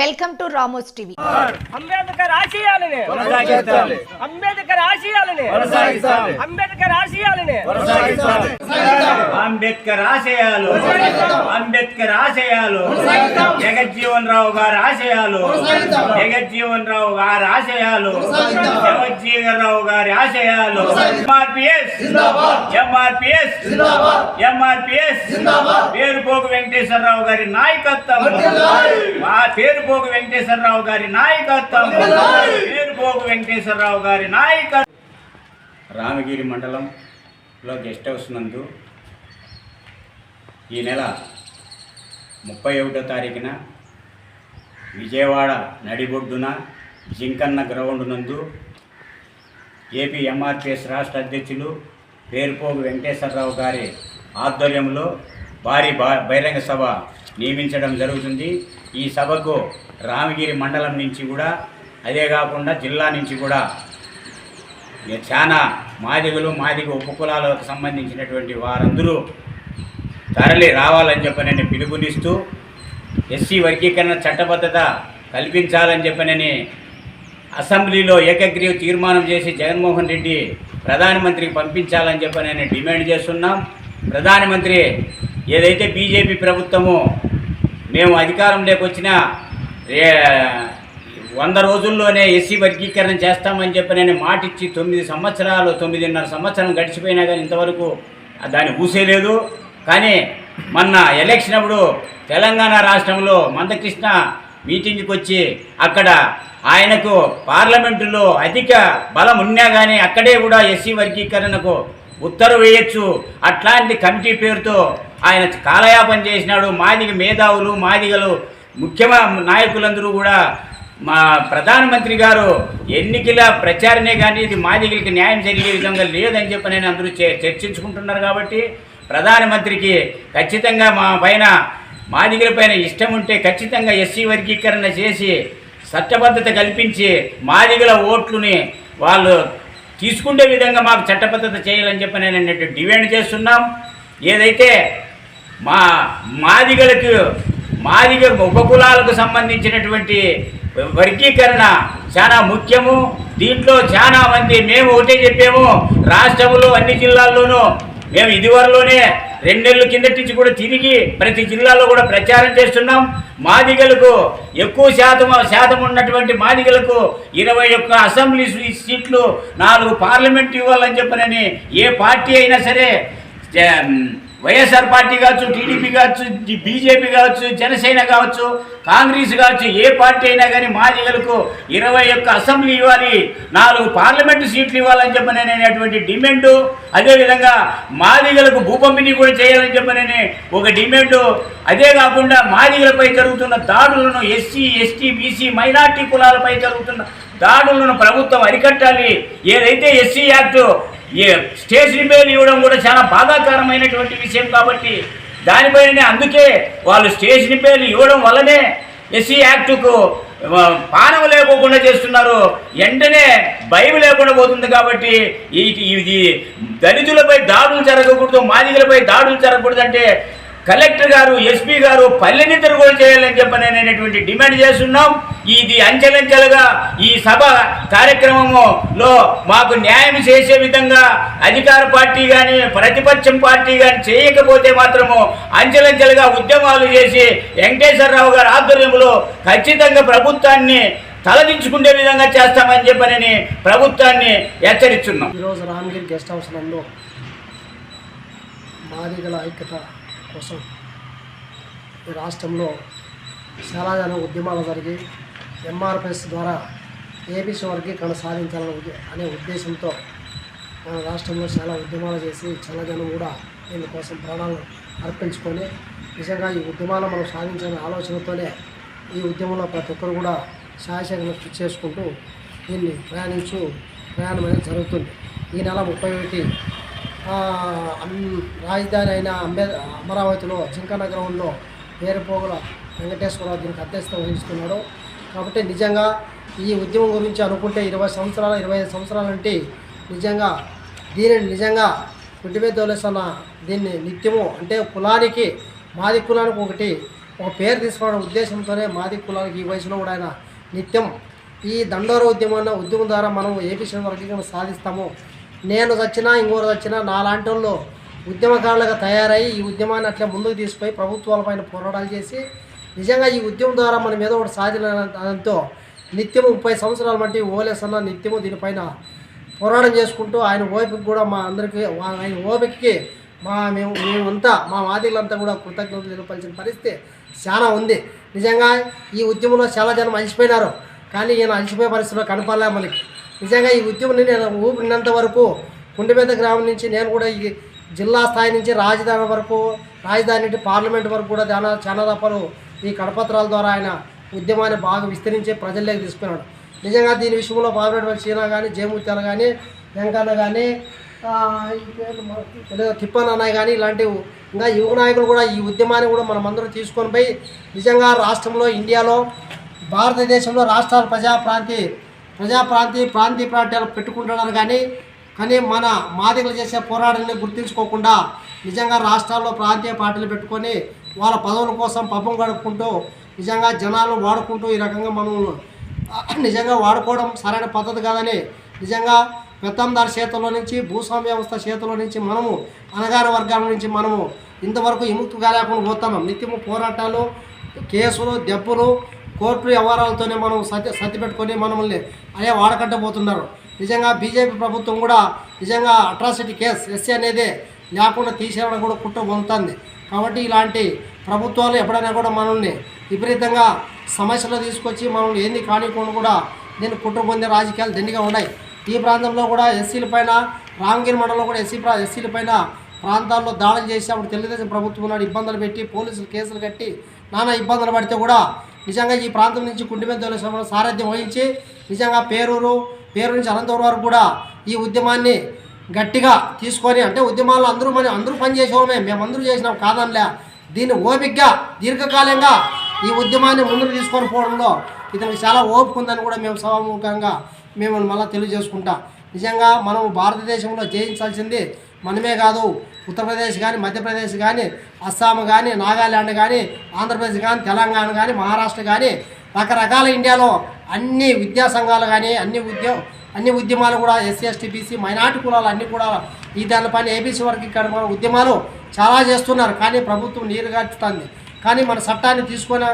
Welcome to Ramos TV Ambedkar ఆశయాలని. కొనసాగించాలి. అంబేద్కర్ ఆశయాలని. కొనసాగించాలి. అంబేద్కర్ ఆశయాలని. కొనసాగించాలి. అంబేద్కర్ ఆశయాలు. అంబేద్కర్ ఆశయాలు. జగజ్జీవన్ రావు గారి ఆశయాలు. జగజ్జీవన్ రావు గారి ఆశయాలు. జగజ్జీవన్ రావు గారి ఆశయాలు. ఎంఆర్పిఎస్. ఎంఆర్పిఎస్. ఎంఆర్పిఎస్. పేరుపోగు వెంకటేశ్వరరావు గారి నాయకత్వం. మా పేరుపోగు వెంకటేశ్వరరావు గారి నాయకత్వం. పేరుపోగు వెంకటేశ్వరరావు గారి నాయకత్వం రామగిరి మండలంలో గెస్ట్ హౌస్ నందు ఈ నెల ముప్పై ఒకటో తారీఖున విజయవాడ నడిబొడ్డున జింకన్న గ్రౌండ్ నందు ఏపీ ఎంఆర్పిఎస్ రాష్ట్ర అధ్యక్షులు పేరుపోగు వెంకటేశ్వరరావు గారి ఆధ్వర్యంలో భారీ బహిరంగ సభ నియమించడం జరుగుతుంది. ఈ సభకు రామగిరి మండలం నుంచి కూడా అదే కాకుండా జిల్లా నుంచి కూడా చాలా మాదిగలు మాదిగ ఉపకులాలకు సంబంధించినటువంటి వారందరూ తరలి రావాలని చెప్పనని పిలుపునిస్తూ ఎస్సీ వర్గీకరణ చట్టబద్ధత కల్పించాలని చెప్పనని అసెంబ్లీలో ఏకగ్రీవ తీర్మానం చేసి జగన్మోహన్ రెడ్డి ప్రధానమంత్రికి పంపించాలని చెప్పనని డిమాండ్ చేస్తున్నాం. ప్రధానమంత్రి ఏదైతే బీజేపీ ప్రభుత్వము మేము అధికారంలోకి వచ్చిన ఏ- వంద రోజుల్లోనే ఎస్సీ వర్గీకరణ చేస్తామని చెప్పి నేను మాటిచ్చి తొమ్మిది సంవత్సరాలు తొమ్మిదిన్నర సంవత్సరం గడిచిపోయినా కానీ ఇంతవరకు దాన్ని ఊసేయలేదు కానీ మొన్న ఎలక్షన్ అప్పుడు తెలంగాణ రాష్ట్రంలో మందకృష్ణ మీటింగ్కి వచ్చి అక్కడ ఆయనకు పార్లమెంటులో అధిక బలం ఉన్నా కానీ అక్కడే కూడా ఎస్సీ వర్గీకరణకు ఉత్తర్వు వేయచ్చు. అట్లాంటి కమిటీ పేరుతో ఆయన కాలయాపన చేసినాడు. మాదిగ మేధావులు మాదిగలు ముఖ్యమైన నాయకులందరూ కూడా మా ప్రధానమంత్రి గారు ఎన్నికల ప్రచారమే కానీ ఇది మాదిగలకి న్యాయం జరిగే విధంగా లేదని చెప్పి నేను అందరూ చే- చర్చించుకుంటున్నారు కాబట్టి ప్రధానమంత్రికి ఖచ్చితంగా మా పైన మాదిగల పైన ఇష్టం ఉంటే ఖచ్చితంగా ఎస్సీ వర్గీకరణ చేసి చట్టబద్ధత కల్పించి మాదిగల ఓట్లుని వాళ్ళు తీసుకునే విధంగా మాకు చట్టబద్ధత చేయాలని చెప్పి నేను అన్నట్టు డిమాండ్ చేస్తున్నాం. ఏదైతే మా మాదిగలకు మాదిగ ఉపకులాలకు సంబంధించినటువంటి వర్గీకరణ చాలా ముఖ్యము. దీంట్లో చాలా మంది మేము ఒకటే చెప్పాము. రాష్ట్రంలో అన్ని జిల్లాల్లోనూ మేము ఇదివరలోనే రెండేళ్ళు కిందటి నుంచి కూడా తిరిగి ప్రతి జిల్లాలో కూడా ప్రచారం చేస్తున్నాం. మాదిగలకు ఎక్కువ శాతం శాతం ఉన్నటువంటి మాదిగలకు ఇరవై ఒక్క అసెంబ్లీ సీట్లు నాలుగు పార్లమెంట్ ఇవ్వాలని చెప్పనని ఏ పార్టీ అయినా సరే వైఎస్ఆర్ పార్టీ కావచ్చు టీడీపీ కావచ్చు బీజేపీ కావచ్చు జనసేన కావచ్చు కాంగ్రెస్ కావచ్చు ఏ పార్టీ అయినా కానీ మాదిగలకు ఇరవై ఒక్క అసెంబ్లీ ఇవ్వాలి నాలుగు పార్లమెంటు సీట్లు ఇవ్వాలని చెప్పననేటువంటి డిమాండు. అదేవిధంగా మాదిగలకు భూపంపిణీ కూడా చేయాలని చెప్పనని ఒక డిమాండు. అదే కాకుండా మాదిగలపై జరుగుతున్న దాడులను ఎస్సీ ఎస్టీ బీసీ మైనార్టీ కులాలపై జరుగుతున్న దాడులను ప్రభుత్వం అరికట్టాలి. ఏదైతే ఎస్సీ యాక్టు ఈ స్టేజ్ రిపేర్ ఇవ్వడం కూడా చాలా బాధాకరమైనటువంటి విషయం కాబట్టి దానిపైననే అందుకే వాళ్ళు స్టేజ్ రిపేర్లు ఇవ్వడం వల్లనే ఎస్సీ యాక్టుకు పానం లేకోకుండా చేస్తున్నారు. వెంటనే భయం లేకుండా పోతుంది కాబట్టి ఇది దళితులపై దాడులు జరగకూడదు మాదిగలపై దాడులు జరగకూడదు అంటే కలెక్టర్ గారు ఎస్పీ గారు పల్లెని తిరుగులు చేయాలని చెప్పని అనేటువంటి డిమాండ్ చేస్తున్నాం. ఇది అంచెలంచెలుగా ఈ సభ కార్యక్రమంలో మాకు న్యాయం చేసే విధంగా అధికార పార్టీ కానీ ప్రతిపక్షం పార్టీ కానీ చేయకపోతే మాత్రము అంచెలంచెలుగా ఉద్యమాలు చేసి వెంకటేశ్వరరావు గారి ఆధ్వర్యంలో ఖచ్చితంగా ప్రభుత్వాన్ని తలదించుకునే విధంగా చేస్తామని చెప్పనని ప్రభుత్వాన్ని హెచ్చరిస్తున్నాం. ఈరోజు రామగిరి గెస్ట్ హౌస్ నందు మాదిగల ఐక్యత కోసం ఈ రాష్ట్రంలో చాలా ఉద్యమాలు జరిగి ఎంఆర్పిఎస్ ద్వారా ఏబీసీ వర్గీకరణ సాధించాలనే ఉద్దే- అనే ఉద్దేశంతో మన రాష్ట్రంలో చాలా ఉద్యమాలు చేసి చాలా జనం కూడా దీనికోసం ప్రాణాలు అర్పించుకొని నిజంగా ఈ ఉద్యమాలు మనం సాధించాలనే ఆలోచనతోనే ఈ ఉద్యమంలో ప్రతి ఒక్కరు కూడా సాయశక్తులు కృషి చేసుకుంటూ దీన్ని ప్రయాణించు ప్రయాణం అనేది జరుగుతుంది. ఈ నెల ముప్పై ఒకటి రాజధాని అయిన అంబే అమరావతిలో జింక నగరంలో పేరుపోగుల వెంకటేశ్వరరావు దీనికి అధ్యక్షత వహిస్తున్నాడు కాబట్టి నిజంగా ఈ ఉద్యమం గురించి అనుకుంటే ఇరవై సంవత్సరాలు ఇరవై ఐదు సంవత్సరాలంటే నిజంగా దీనిని నిజంగా గుడ్డిమే దోలేసన్న దీన్ని నిత్యము అంటే కులానికి మాది కులానికి ఒకటి ఒక పేరు తీసుకోవడం ఉద్దేశంతోనే మాది కులానికి ఈ వయసులో కూడా ఆయన నిత్యం ఈ దండోర ఉద్యమాన్ని ఉద్యమం ద్వారా మనం ఏపీ వర్గీకరణ సాధిస్తాము నేను చచ్చినా ఇంకోరు చచ్చినా నాలాంటి వాళ్ళు ఉద్యమకారులుగా తయారై ఈ ఉద్యమాన్ని అట్లా ముందుకు తీసుకుపోయి ప్రభుత్వాలపైన పోరాటాలు చేసి నిజంగా ఈ ఉద్యమం ద్వారా మనం ఏదో ఒకటి సాధించడంతో నిత్యము ముప్పై సంవత్సరాల బట్టి ఓలేసన్న నిత్యము దీనిపైన పోరాటం చేసుకుంటూ ఆయన ఓపిక కూడా మా అందరికీ ఆయన ఓపికకి మా మేము మేమంతా మా మాదిలంతా కూడా కృతజ్ఞతలు తెలిపాల్సిన పరిస్థితి చాలా ఉంది. నిజంగా ఈ ఉద్యమంలో చాలా జనం అలసిపోయినారు. కానీ ఈయన అలసిపోయే పరిస్థితిలో కనపడలే మనకి. నిజంగా ఈ ఉద్యమం నేను ఊపినంత వరకు కుండిపేద గ్రామం నుంచి నేను కూడా ఈ జిల్లా స్థాయి నుంచి రాజధాని వరకు రాజధాని నుండి పార్లమెంట్ వరకు కూడా చాలా చాలా తప్పలు ఈ కడపత్రాల ద్వారా ఆయన ఉద్యమాన్ని బాగా విస్తరించి ప్రజల్లోకి తీసుకున్నాడు. నిజంగా దీని విషయంలో పాల్గొనటువంటి చీనా కానీ జయమూర్త్యాలు కానీ వెంకన్న కానీ తిప్పన్ అన్నయ్య కానీ ఇలాంటివి ఇంకా యువ నాయకులు కూడా ఈ ఉద్యమాన్ని కూడా మనం అందరూ తీసుకొని పోయి నిజంగా రాష్ట్రంలో ఇండియాలో భారతదేశంలో రాష్ట్రాల ప్రజా ప్రాంతి ప్రజా ప్రాంతీయ ప్రాంతీయ ప్రాంతాలు పెట్టుకుంటున్నారు కానీ కానీ మన మాదిగలు చేసే పోరాటాన్ని గుర్తించుకోకుండా నిజంగా రాష్ట్రాల్లో ప్రాంతీయ పార్టీలు పెట్టుకొని వాళ్ళ పదవుల కోసం పబ్బం గడుపుకుంటూ నిజంగా జనాలు వాడుకుంటూ ఈ రకంగా మనం నిజంగా వాడుకోవడం సరైన పద్ధతి కాదని నిజంగా పెత్తందారి చేతుల్లో నుంచి భూస్వామ్య వ్యవస్థ చేతుల్లో నుంచి మనము అనగాన వర్గాల నుంచి మనము ఇంతవరకు విముక్తి కాలేకుండా పోతున్నాం. నిత్యము పోరాటాలు కేసులు దెబ్బలు కోర్టు వ్యవహారాలతోనే మనం సత్య సత్తి పెట్టుకొని మనల్ని అదే వాడకట్టబోతున్నారు నిజంగా బీజేపీ ప్రభుత్వం కూడా నిజంగా అట్రాసిటీ కేసు ఎస్సీ అనేది లేకుండా తీసేయడం కూడా కుట్ర పొందుతుంది. కాబట్టి ఇలాంటి ప్రభుత్వాలు ఎప్పుడైనా కూడా మనల్ని విపరీతంగా సమస్యలు తీసుకొచ్చి మనల్ని ఏంది కానికుండా కూడా దీన్ని కుట్ర పొందే రాజకీయాలు దండిగా ఉన్నాయి. ఈ ప్రాంతంలో కూడా ఎస్సీల పైన రామగిరి మండలంలో కూడా ఎస్సీ ఎస్సీల పైన ప్రాంతాల్లో దాడులు చేసి అప్పుడు తెలుగుదేశం ప్రభుత్వం నాడు ఇబ్బందులు పెట్టి పోలీసులు కేసులు కట్టి నానా ఇబ్బందులు పడితే కూడా నిజంగా ఈ ప్రాంతం నుంచి కుంటిమెద్ద సారథ్యం వహించి నిజంగా పేరూరు పేరు నుంచి అనంతపురం వరకు కూడా ఈ ఉద్యమాన్ని గట్టిగా తీసుకొని అంటే ఉద్యమాల్లో అందరూ మన అందరూ పని మేమందరూ చేసినాం కాదనిలే. దీన్ని ఓపికగా దీర్ఘకాలంగా ఈ ఉద్యమాన్ని ముందుకు తీసుకొని పోవడంలో ఇతనికి చాలా ఓపిక ఉందని కూడా మేము సభాముఖంగా మేము మళ్ళీ తెలియజేసుకుంటాం. నిజంగా మనం భారతదేశంలో జయించాల్సింది మనమే కాదు ఉత్తరప్రదేశ్ కానీ మధ్యప్రదేశ్ కానీ అస్సాం కానీ నాగాల్యాండ్ కానీ ఆంధ్రప్రదేశ్ కానీ తెలంగాణ కానీ మహారాష్ట్ర కానీ రకరకాల ఇండియాలో అన్ని విద్యా సంఘాలు కానీ అన్ని ఉద్యో అన్ని ఉద్యమాలు కూడా ఎస్సీ ఎస్టీ బీసీ మైనార్టీ కులాలు అన్నీ కూడా ఈ దానిపైన ఏబీసీ వర్గీకరణ ఉద్యమాలు చాలా చేస్తున్నారు. కానీ ప్రభుత్వం నీరుగార్చుతుంది కానీ మన చట్టాన్ని తీసుకొని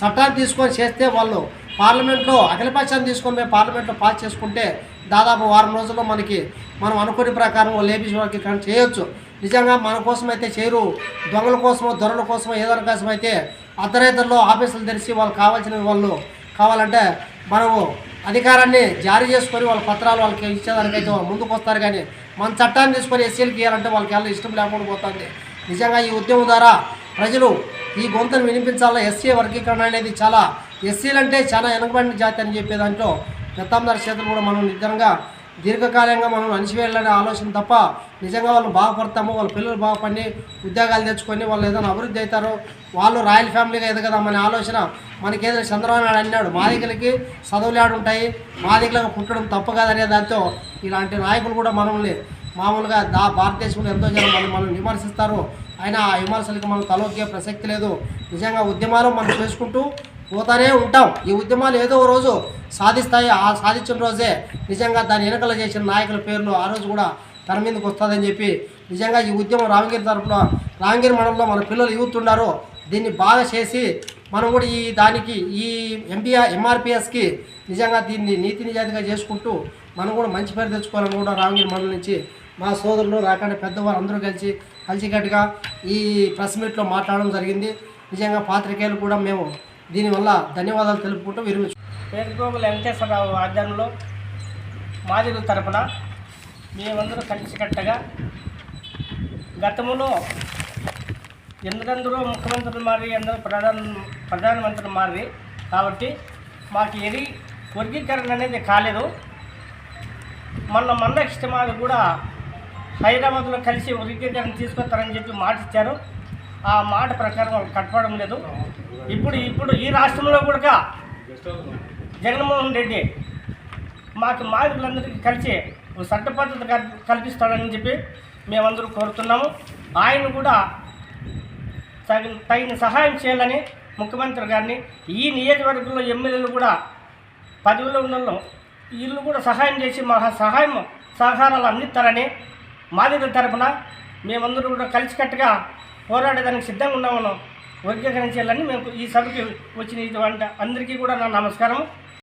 చట్టాన్ని తీసుకొని చేస్తే వాళ్ళు పార్లమెంట్లో అఖిలపక్షాన్ని తీసుకొని పోయి పార్లమెంట్లో పాస్ చేసుకుంటే దాదాపు వారం రోజుల్లో మనకి మనం అనుకునే ప్రకారం వాళ్ళు వర్గీకరణ చేయొచ్చు. నిజంగా మన కోసం అయితే చేయరు. దొంగల కోసమో దొరల కోసమో ఏదో కోసం అయితే అర్ధరేతల్లో ఆఫీసులు తెరిచి వాళ్ళు కావాల్సిన వాళ్ళు కావాలంటే మనము అధికారాన్ని జారీ చేసుకొని వాళ్ళ పత్రాలు వాళ్ళకి ఇచ్చేదానికైతే వాళ్ళు ముందుకు వస్తారు కానీ మన చట్టాన్ని తీసుకొని ఎస్సీలకి ఇవ్వాలంటే వాళ్ళకి వెళ్ళి ఇష్టం లేకుండా పోతుంది. నిజంగా ఈ ఉద్యమం ద్వారా ప్రజలు ఈ గొంతును వినిపించాలా? ఎస్సీ వర్గీకరణ అనేది చాలా ఎస్సీలు అంటే చాలా వెనుకబడిన జాతి అని చెప్పే దాంట్లో పెత్తందారి చేతులు కూడా మనం నిజంగా దీర్ఘకాలంగా మనం అణిచివేయాలనే ఆలోచన తప్ప నిజంగా వాళ్ళు బాగుపడతాము వాళ్ళ పిల్లలు బాగుపడి ఉద్యోగాలు తెచ్చుకొని వాళ్ళు ఏదైనా అభివృద్ధి అవుతారు వాళ్ళు రాయల్ ఫ్యామిలీగా ఎదగదామనే ఆలోచన మనకి ఏదైనా చంద్రబాబు నాయుడు అన్నాడు మాదికలకి చదువులాడు ఉంటాయి మాదికలకు పుట్టడం తప్పు కాదనే దాంతో ఇలాంటి నాయకులు కూడా మనల్ని మామూలుగా దా భారతదేశంలో ఎంతో జనం మనం మనం విమర్శిస్తారు. అయినా ఆ విమర్శలకి మనం తలొక్కే ప్రసక్తి లేదు. నిజంగా ఉద్యమాలు మనం చేసుకుంటూ పోతానే ఉంటాం. ఈ ఉద్యమాలు ఏదో ఒక రోజు సాధిస్తాయి. ఆ సాధించిన రోజే నిజంగా దాని వెనకలు చేసిన నాయకుల పేర్లు ఆ రోజు కూడా తన మీదకి వస్తుందని చెప్పి నిజంగా ఈ ఉద్యమం రామగిరి తరఫున రామగిరి మండలంలో మన పిల్లలు యూత్ ఉన్నారు దీన్ని బాగా చేసి మనం కూడా ఈ దానికి ఈ ఎంపీఆర్ ఎంఆర్పిఎస్కి నిజంగా దీన్ని నీతి నిజాతిగా చేసుకుంటూ మనం కూడా మంచి పేరు తెచ్చుకోవాలని కూడా రామగిరి మండలం నుంచి మా సోదరులు రాకండి పెద్దవారు అందరూ కలిసి కలిసికట్టుగా ఈ ప్రెస్ మీట్లో మాట్లాడడం జరిగింది. నిజంగా పాత్రికేయులు కూడా మేము దీనివల్ల ధన్యవాదాలు తెలుపుకుంటూ విరమించు పేరుకోగుల వెంకటేశ్వరరావు ఆధ్వర్యంలో మాదిగుల తరపున మేమందరూ కలిసికట్టగా గతంలో ఎందరందరూ ముఖ్యమంత్రులు మారి అందరూ ప్రధాన ప్రధానమంత్రులు మారి కాబట్టి మాకు ఎది వర్గీకరణ అనేది కాలేదు. మొన్న మొన్న మాది కూడా హైదరాబాద్లో కలిసి వర్గీకరణ తీసుకొస్తారని చెప్పి మాట ఇచ్చారు ఆ మాట ప్రకారం వాళ్ళు కట్టడం లేదు. ఇప్పుడు ఇప్పుడు ఈ రాష్ట్రంలో కూడా జగన్మోహన్ రెడ్డి మాకు మాదిరులందరికీ కలిసి ఒక చట్ట పద్ధతి కల్- కల్పిస్తాడని చెప్పి మేమందరూ కోరుతున్నాము. ఆయన కూడా తగిన తగిన సహాయం చేయాలని ముఖ్యమంత్రి గారిని ఈ నియోజకవర్గంలో ఎమ్మెల్యేలు కూడా పదవిలో ఉన్న వాళ్ళు వీళ్ళు కూడా సహాయం చేసి మా సహాయం సహకారాలు అందిస్తారని మాదిరి తరపున మేమందరూ కూడా కలిసికట్టుగా పోరాడేదానికి సిద్ధంగా ఉన్నామను వర్గీకరించాలని మేము ఈ సభకి వచ్చిన ఇటువంటి అందరికీ కూడా నా నమస్కారం